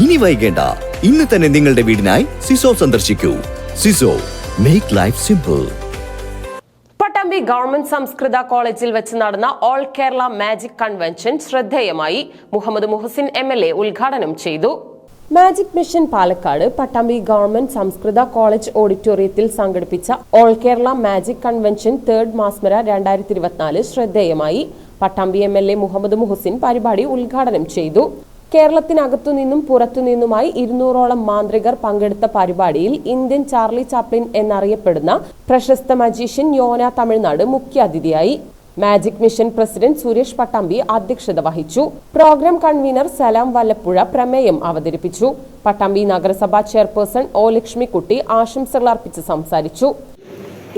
ഇനി വൈകേണ്ട. ഇന്ന് തന്നെ നിങ്ങളുടെ വീടിനായി സിസോ സന്ദർശിക്കൂ. സിസോ make life simple Pattambi government സംസ്കൃത കോളേജിൽ വെച്ച് നടന്ന ഓൾ കേരള മാജിക് കൺവെൻഷൻ ശ്രദ്ധേയമായി Muhammad Muhsin M L A ഉദ്ഘാടനം ചെയ്തു. Magic mission Palakkad Pattambi government സംസ്കൃത കോളേജ് ഓഡിറ്റോറിയത്തിൽ സംഘടിപ്പിച്ച all Kerala magic convention third മാസ്മര രണ്ടായിരത്തി ഇരുപത്തിനാല് ശ്രദ്ധേയമായി Pattambi M L A Muhammad Muhsin പരിപാടി ഉദ്ഘാടനം ചെയ്തു. കേരളത്തിനകത്തുനിന്നും പുറത്തുനിന്നുമായി ഇരുന്നൂറോളം മാന്ത്രികർ പങ്കെടുത്ത പരിപാടിയിൽ ഇന്ത്യൻ ചാർലി ചാപ്ലിൻ എന്നറിയപ്പെടുന്ന പ്രശസ്ത മജീഷ്യൻ യോന തമിഴ്നാട് മുഖ്യാതിഥിയായി magic mission president Suresh Pattambi അധ്യക്ഷത വഹിച്ചു. പ്രോഗ്രാം കൺവീനർ സലാം വല്ലപ്പുഴ പ്രമേയം അവതരിപ്പിച്ചു. പട്ടാമ്പി നഗരസഭാ ചെയർപേഴ്സൺ ഒ ലക്ഷ്മിക്കുട്ടി ആശംസകൾ അർപ്പിച്ച് സംസാരിച്ചു.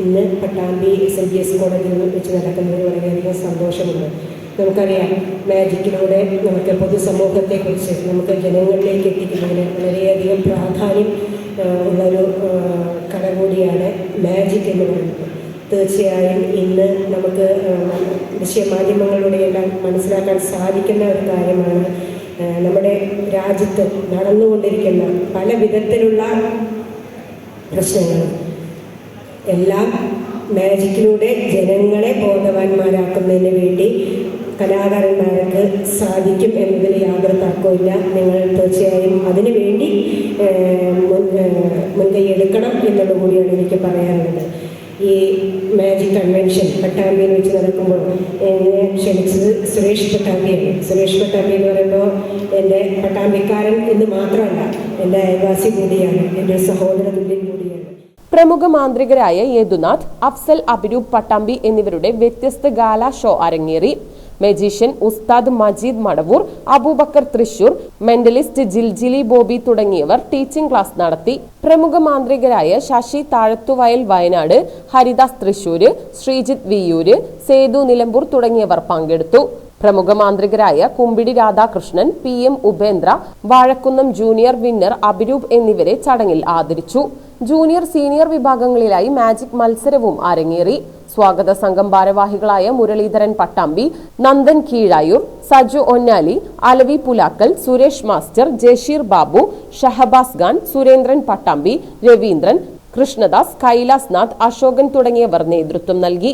ഇന്ന് Pattambi S L B S കോളേജിൽ വെച്ച് നടക്കുന്നതിൽ വളരെയധികം സന്തോഷമുണ്ട്. നമുക്കറിയാം മാജിക്കിലൂടെ നമുക്ക് പൊതുസമൂഹത്തെക്കുറിച്ച് നമുക്ക് ജനങ്ങളിലേക്ക് എത്തിക്കുന്നതിന് വളരെയധികം പ്രാധാന്യം ഉള്ളൊരു കല കട കൂടിയാണ് മാജിക് എന്ന് പറയുന്നത്. തീർച്ചയായും ഇന്ന് നമുക്ക് ആ, ദൃശ്യമാധ്യമങ്ങളിലൂടെയെല്ലാം മനസ്സിലാക്കാൻ സാധിക്കുന്ന ഒരു കാര്യമാണ് നമ്മുടെ രാജ്യത്ത് നടന്നുകൊണ്ടിരിക്കുന്ന പല വിധത്തിലുള്ള പ്രശ്നങ്ങൾ. എല്ലാം മാജിക്കിലൂടെ ജനങ്ങളെ ബോധവാന്മാരാക്കുന്നതിന് വേണ്ടി കലാകാരന്മാർക്ക് സാധിക്കും എന്നതിൽ യാതൊരു തർക്കമില്ല നിങ്ങൾ തീർച്ചയായും അതിനു വേണ്ടി ഏഹ്, മുൻ ഏഹ്, മുൻകൈ എടുക്കണം എന്നുള്ളത് കൂടിയാണ് എനിക്ക് പറയാനുള്ളത്. ഈ മാജിക് കൺവെൻഷൻ പട്ടാമ്പിയിൽ വെച്ച് നടക്കുമ്പോൾ എന്നെ ക്ഷണിച്ചത് സുരേഷ് പട്ടാമ്പിയാണ്. സുരേഷ് പട്ടാമ്പി എന്ന് പറയുമ്പോൾ എന്റെ പട്ടാമ്പിക്കാരൻ എന്ന് മാത്രമല്ല എന്റെ അയൽവാസി കൂടിയാണ് എന്റെ സഹോദര തുല്യൻ കൂടിയാണ്. പ്രമുഖ മാന്ത്രികരായ യേതുനാഥ് അഫ്സൽ അഭിരൂപ് പട്ടാമ്പി എന്നിവരുടെ വ്യത്യസ്ത ഗാല ഷോ അരങ്ങേറി. മജീഷ്യൻ ഉസ്താദ് മജീദ് മടവൂർ അബൂബക്കർ തൃശൂർ മെന്റലിസ്റ്റ് ജിൽജിലി ബോബി തുടങ്ങിയവർ ടീച്ചിംഗ് ക്ലാസ് നടത്തി. പ്രമുഖ മാന്ത്രികരായ ശശി താഴത്തുവയൽ വയനാട് ഹരിദാസ് തൃശൂര് ശ്രീജിത്ത് വിയൂര് സേതു നിലമ്പൂർ തുടങ്ങിയവർ പങ്കെടുത്തു. പ്രമുഖ മാന്ത്രികരായ Kumbidi Radhakrishnan P M Upendra Vazhakkunnam junior winner Abhiroop എന്നിവരെ ചടങ്ങിൽ ആദരിച്ചു. ജൂനിയർ സീനിയർ വിഭാഗങ്ങളിലായി മാജിക് മത്സരവും അരങ്ങേറി. സ്വാഗത സംഘം ഭാരവാഹികളായ മുരളീധരൻ പട്ടാമ്പി നന്ദൻ കീഴായൂർ സജു ഒന്നാലി അലവി പുലാക്കൽ സുരേഷ് മാസ്റ്റർ ജഷീർ ബാബു ഷഹബാസ് ഖാൻ സുരേന്ദ്രൻ പട്ടാമ്പി രവീന്ദ്രൻ കൃഷ്ണദാസ് കൈലാസ് നാഥ് അശോകൻ തുടങ്ങിയവർ നേതൃത്വം നൽകി.